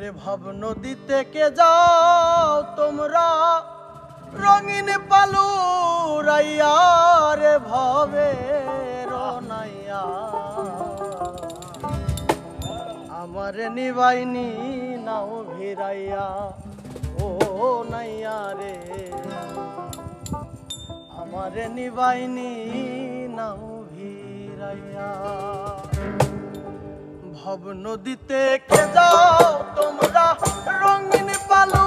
ওরে ভাব নদীতে কে যাও তোমরা? রঙিন পালু রে ভবে আমার নিবাইনি নাও ভিরাইয়া ও নাইয়া রে। আমার নিবাইনি নাও ভিরাইয়া ভব নদীতে কে যাও তোমরা রঙিন পালু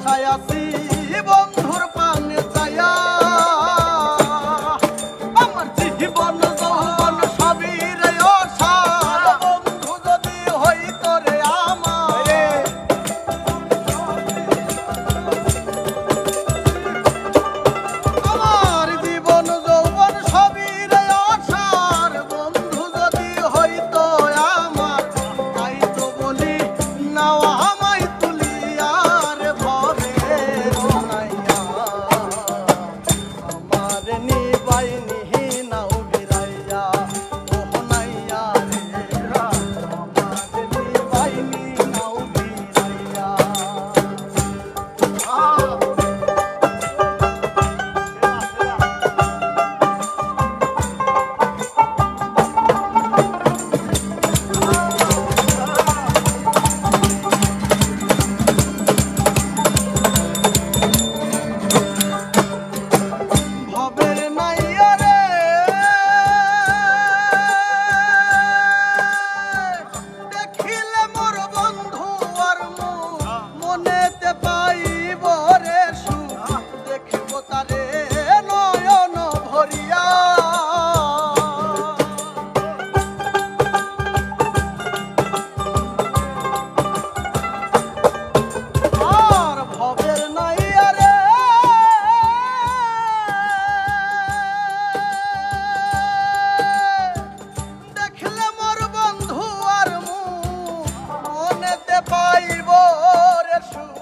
আশায় আছি true.